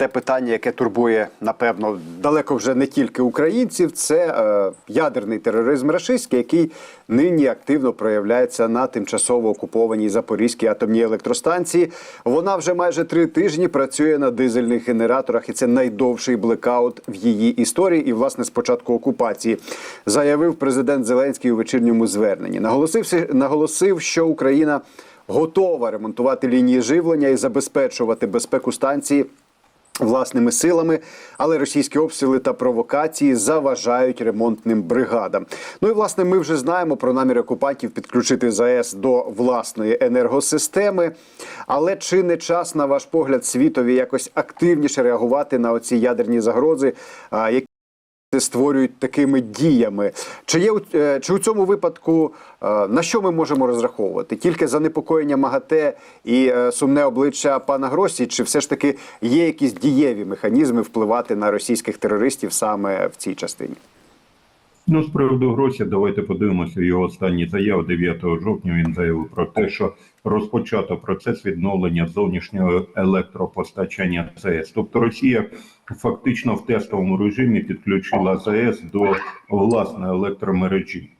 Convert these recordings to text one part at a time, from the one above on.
те питання, яке турбує, напевно, далеко вже не тільки українців, це е, ядерний тероризм рашистський, який нині активно проявляється на тимчасово окупованій Запорізькій атомній електростанції. Вона вже майже три тижні працює на дизельних генераторах, і це найдовший блекаут в її історії. І, власне, з початку окупації заявив президент Зеленський у вечірньому зверненні. Наголосив, наголосив, що Україна готова ремонтувати лінії живлення і забезпечувати безпеку станції. Власними силами, але російські обстріли та провокації заважають ремонтним бригадам. Ну і власне ми вже знаємо про намір окупантів підключити ЗАЕС до власної енергосистеми. Але чи не час, на ваш погляд, світові якось активніше реагувати на оці ядерні загрози, які створюють такими діями. Чи є е, чи у цьому випадку е, на що ми можемо розраховувати? Тільки занепокоєння МАГАТЕ і е, сумне обличчя пана Гросі, чи все ж таки є якісь дієві механізми впливати на російських терористів саме в цій частині? Ну, з приводу Грося, давайте подивимося його останні заяви 9 жовтня. Він заявив про те, що розпочато процес відновлення зовнішнього електропостачання АЗС. Тобто Росія фактично в тестовому режимі підключила ЗАЕС до власної електромережі.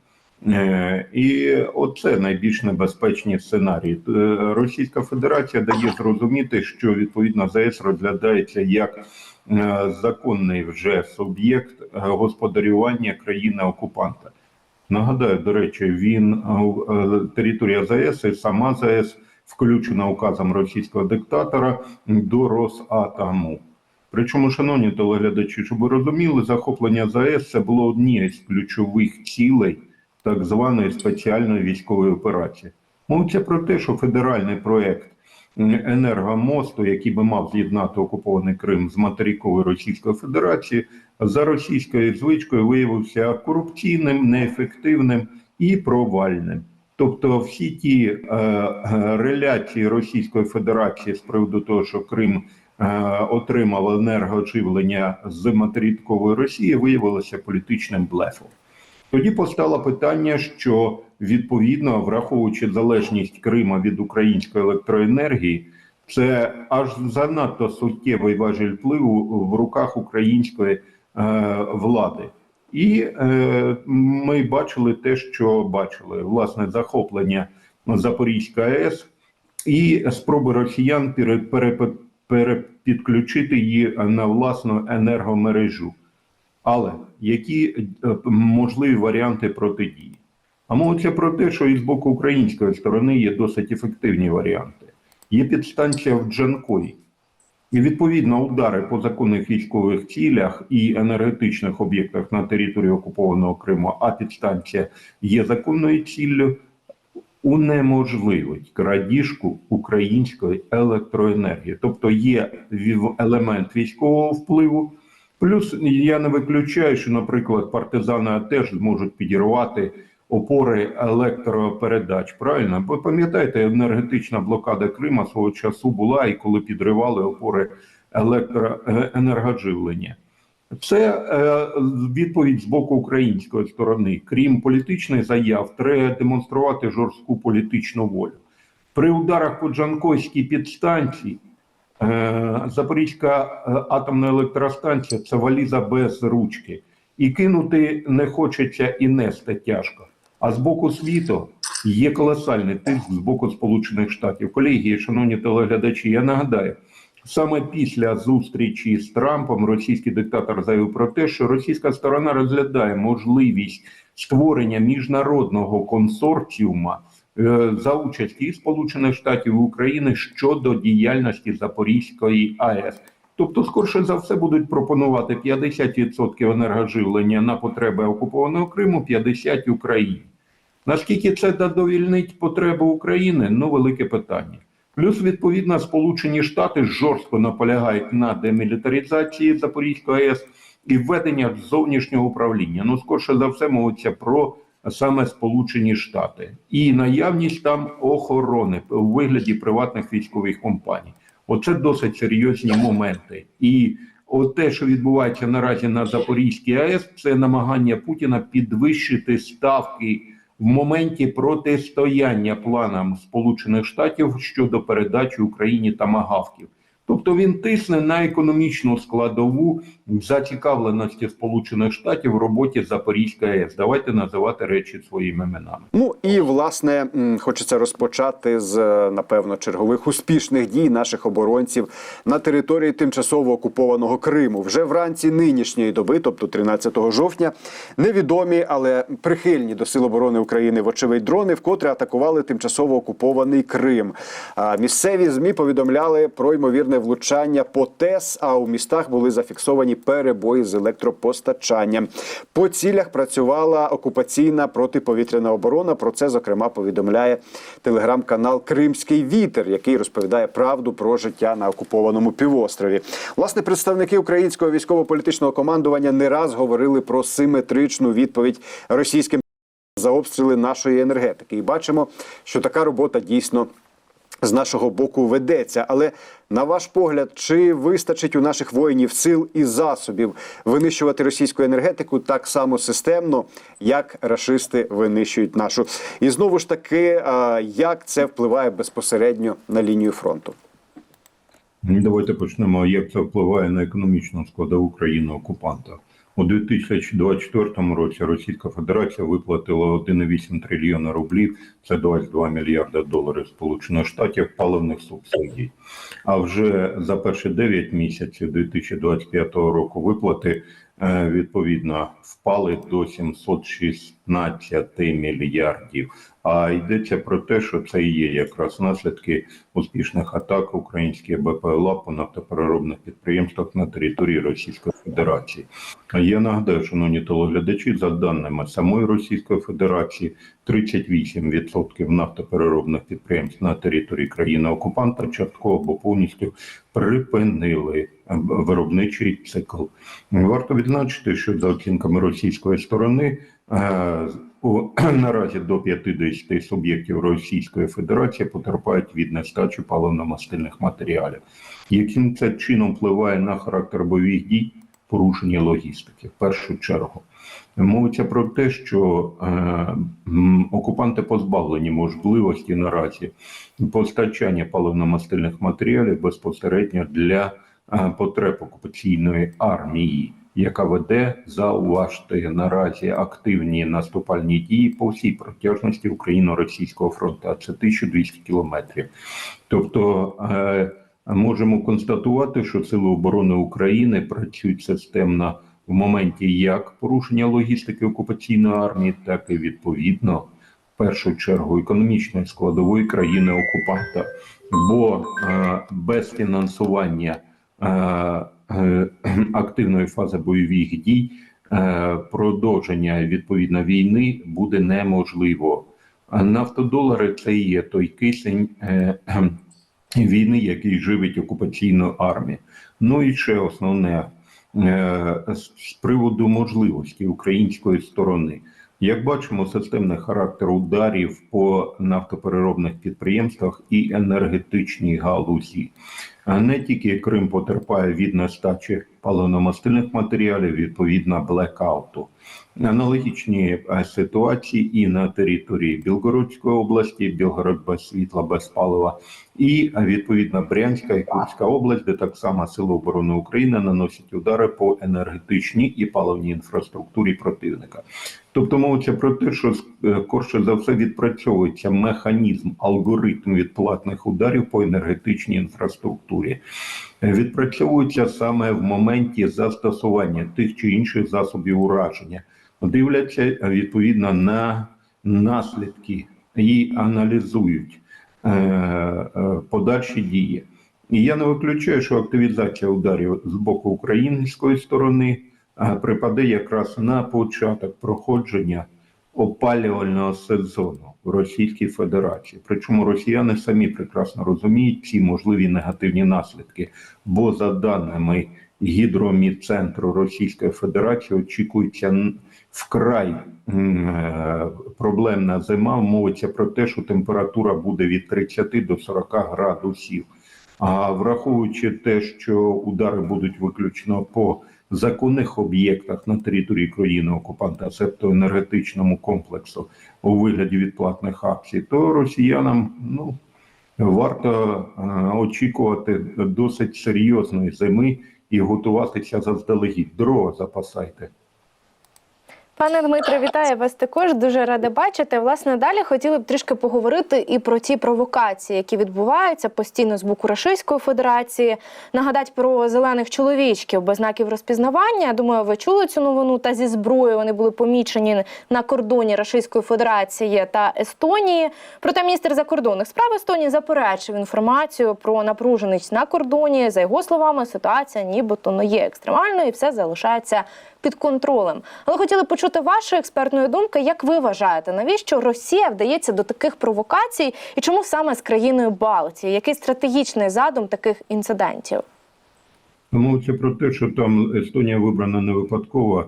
Е, І оце найбільш небезпечні сценарії. Е, Російська Федерація дає зрозуміти, що відповідно ЗАЕС розглядається як е, законний вже суб'єкт господарювання країни окупанта. Нагадаю, до речі, він територія ЗАЕС і сама ЗАЕС включена указом російського диктатора до Росатому. Причому, шановні телеглядачі, щоб ви розуміли, захоплення ЗАЕС це було однією з ключових цілей так званої спеціальної військової операції. Мовиться про те, що федеральний проект енергомосту, який би мав з'єднати окупований Крим з материковою Російської Федерації, за російською звичкою виявився корупційним, неефективним і провальним. Тобто, всі ті е, реляції Російської Федерації з приводу того, що Крим е, отримав енергооживлення з материкової Росії, виявилося політичним блефом. Тоді постало питання, що відповідно, враховуючи залежність Крима від української електроенергії, це аж занадто суттєвий важіль впливу в руках української е, влади. І е, ми бачили те, що бачили власне захоплення Запорізька АЕС і спроби росіян пере, її на власну енергомережу. Але які е, можливі варіанти протидії? А мовиться про те, що і з боку української сторони є досить ефективні варіанти. Є підстанція в Джанкої, і відповідно удари по законних військових цілях і енергетичних об'єктах на території окупованого Криму, а підстанція є законною ціллю, унеможливить крадіжку української електроенергії. Тобто є елемент військового впливу. Плюс я не виключаю, що, наприклад, партизани теж зможуть підірвати опори електропередач. Правильно? Бо пам'ятаєте, енергетична блокада Крима свого часу була, і коли підривали опори електроенергодживлення. Це е, відповідь з боку української сторони. Крім політичних заяв, треба демонструвати жорстку політичну волю. При ударах по Джанкойській підстанції Е, Запорізька е, атомна електростанція це валіза без ручки. І кинути не хочеться і нести тяжко. А з боку світу є колосальний тиск з боку Сполучених Штатів. Колеги, шановні телеглядачі, я нагадаю, саме після зустрічі з Трампом російський диктатор заявив про те, що російська сторона розглядає можливість створення міжнародного консорціума е, за участі і Сполучених Штатів України щодо діяльності Запорізької АЕС. Тобто, скорше за все, будуть пропонувати 50% енергоживлення на потреби окупованого Криму, 50% Україні. Наскільки це задовільнить потреби України? Ну, велике питання. Плюс, відповідно, Сполучені Штати жорстко наполягають на демілітаризації Запорізької АЕС і введення зовнішнього управління. Ну, скорше за все, мовиться про саме Сполучені Штати і наявність там охорони у вигляді приватних військових компаній. Оце досить серйозні моменти. І от те, що відбувається наразі на Запорізькій АЕС, це намагання Путіна підвищити ставки в моменті протистояння планам Сполучених Штатів щодо передачі Україні тамагавків. Тобто він тисне на економічну складову зацікавленості Сполучених Штатів в роботі Запорізької АЕС. Давайте називати речі своїми іменами. Ну і власне хочеться розпочати з е, напевно чергових успішних дій наших оборонців на території тимчасово окупованого Криму. Вже вранці нинішньої доби, тобто 13 жовтня, невідомі, але прихильні до сил оборони України вочевидь дрони, вкотре атакували тимчасово окупований Крим. А місцеві змі повідомляли про ймовірне влучання по ТЕС. А у містах були зафіксовані перебої з електропостачанням. По цілях працювала окупаційна протиповітряна оборона. Про це зокрема повідомляє телеграм-канал Кримський Вітер, який розповідає правду про життя на окупованому півострові. Власне, представники українського військово-політичного командування не раз говорили про симетричну відповідь російським за обстріли нашої енергетики. І бачимо, що така робота дійсно з нашого боку ведеться. Але на ваш погляд, чи вистачить у наших воїнів сил і засобів винищувати російську енергетику так само системно, як рашисти винищують нашу? І знову ж таки, як це впливає безпосередньо на лінію фронту? Ну, Давайте почнемо, як це впливає на економічну складову країни окупанта. У 2024 році Російська Федерація виплатила 1,8 трильйона рублів, це 22 мільярда доларів Сполучених Штатів паливних субсидій. А вже за перші 9 місяців 2025 року виплати е, відповідно впали до 716 мільярдів. А йдеться про те, що це і є якраз наслідки успішних атак українських БПЛА по нафтопереробних підприємствах на території Російської Федерації. Я нагадаю, шановні телеглядачі, за даними самої Російської Федерації, 38% нафтопереробних підприємств на території країни окупанта частково або повністю припинили виробничий цикл. Варто відзначити, що за оцінками російської сторони. Е, у- Наразі до 50 суб'єктів Російської Федерації потерпають від нестачі паливно-мастильних матеріалів. Яким це чином впливає на характер бойових дій, порушення логістики в першу чергу. Мовиться про те, що е, окупанти позбавлені можливості наразі постачання паливно-мастильних матеріалів безпосередньо для е, потреб окупаційної армії, яка веде зауважте наразі активні наступальні дії по всій протяжності україно-російського фронту. А це 1200 кілометрів. Тобто е, можемо констатувати, що Сили оборони України працюють системно в моменті як порушення логістики окупаційної армії, так і відповідно в першу чергу економічної складової країни окупанта. Бо е, без фінансування е, активної фази бойових дій е, продовження відповідно війни буде неможливо. Нафтодолари це є той кисень е, війни, який живить окупаційну армію. Ну і ще основне е, з приводу можливості української сторони. Як бачимо, системний характер ударів по нафтопереробних підприємствах і енергетичній галузі. Не тільки Крим потерпає від нестачі паливно-мастильних матеріалів, відповідно блекауту. Аналогічні е, ситуації і на території Білгородської області, Білгород без світла, без палива, і е, відповідно Брянська і Курська область, де так само Сили оборони України наносять удари по енергетичній і паливній інфраструктурі противника. Тобто мовиться про те, що е, корше за все відпрацьовується механізм, алгоритм відплатних ударів по енергетичній інфраструктурі. Відпрацьовується саме в моменті застосування тих чи інших засобів ураження, дивляться е, відповідно на наслідки і аналізують е, е, подальші дії. І я не виключаю, що активізація ударів з боку української сторони припаде якраз на початок проходження опалювального сезону в Російській Федерації. Причому росіяни самі прекрасно розуміють ці можливі негативні наслідки, бо за даними гідроміцентру Російської Федерації очікується вкрай е, проблемна зима. Мовиться про те, що температура буде від 30 до 40 градусів. А враховуючи те, що удари будуть виключно по законних об'єктах на території країни окупанта, себто енергетичному комплексу у вигляді відплатних акцій, то росіянам ну Варто е, очікувати досить серйозної зими і готуватися заздалегідь. Дрова запасайте. Пане Дмитре, вітаю вас також. Дуже рада бачити. Власне, далі хотіли б трішки поговорити і про ті провокації, які відбуваються постійно з боку Російської Федерації. Нагадати про зелених чоловічків без знаків розпізнавання. Думаю, ви чули цю новину. Та зі зброєю вони були помічені на кордоні Російської Федерації та Естонії. Проте міністр закордонних справ Естонії заперечив інформацію про напруженість на кордоні. За його словами, ситуація нібито не є екстремальною, і все залишається під контролем. Але хотіли почути вашої експертної думки, як ви вважаєте, навіщо Росія вдається до таких провокацій, і чому саме з країною Балтії? Який стратегічний задум таких інцидентів? Мовиться про те, що там Естонія вибрана не випадково.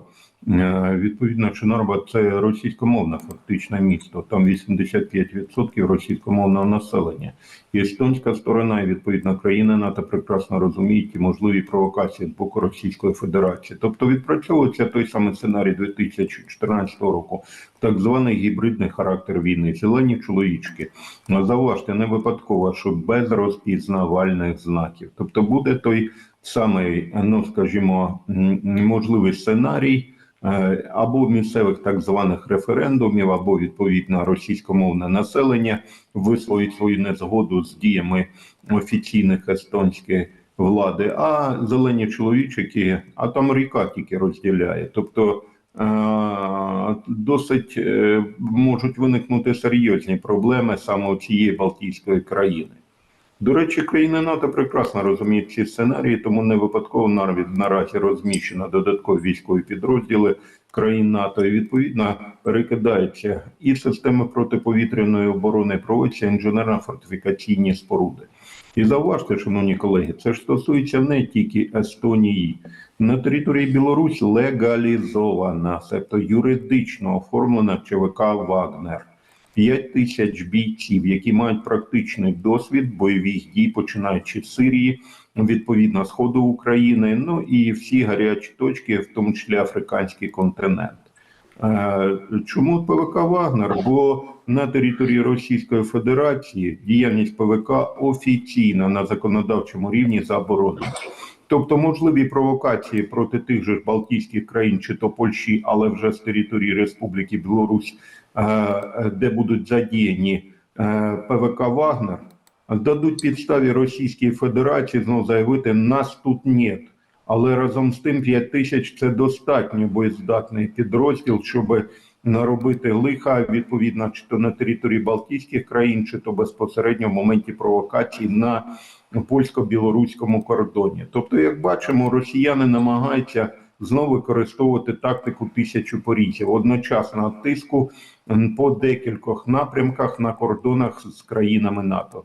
Е, Відповідно, Чорнорба – це російськомовне фактично місто. Там 85% російськомовного населення. І естонська сторона, і відповідно країни НАТО прекрасно розуміють ті можливі провокації з боку Російської Федерації. Тобто відпрацьовується той самий сценарій 2014 року, так званий гібридний характер війни, зелені чоловічки. Зауважте, не випадково, що без розпізнавальних знаків. Тобто буде той самий, ну скажімо, можливий сценарій. Е, Або місцевих так званих референдумів, або відповідно російськомовне населення висловить свою незгоду з діями офіційних естонських влади, а зелені чоловічики, а там ріка тільки розділяє. Тобто е, досить е, можуть виникнути серйозні проблеми саме цієї Балтійської країни. До речі, країни НАТО прекрасно розуміють ці сценарії, тому не випадково навіть наразі розміщено додаткові військові підрозділи країн НАТО і відповідно перекидаються і системи протиповітряної оборони, проводяться інженерно-фортифікаційні споруди. І зауважте, шановні колеги, це ж стосується не тільки Естонії. На території Білорусі легалізована, тобто юридично оформлена ЧВК Вагнер. 5 тисяч бійців, які мають практичний досвід бойових дій, починаючи з Сирії, відповідно сходу України, ну і всі гарячі точки, в тому числі африканський континент. Е, Чому ПВК Вагнер? Бо на території Російської Федерації діяльність ПВК офіційно на законодавчому рівні заборонена. Тобто можливі провокації проти тих же Балтійських країн чи то Польщі, але вже з території Республіки Білорусь, е, де будуть задіяні е, ПВК Вагнер, дадуть підставі Російській Федерації знову заявити нас тут нет. Але разом з тим 5 тисяч це достатньо боєздатний підрозділ, щоб наробити лиха відповідно чи то на території Балтійських країн, чи то безпосередньо в моменті провокації на польсько-білоруському кордоні. Тобто, як бачимо, росіяни намагаються знову використовувати тактику тисячу порізів одночасно тиску по декількох напрямках на кордонах з країнами НАТО.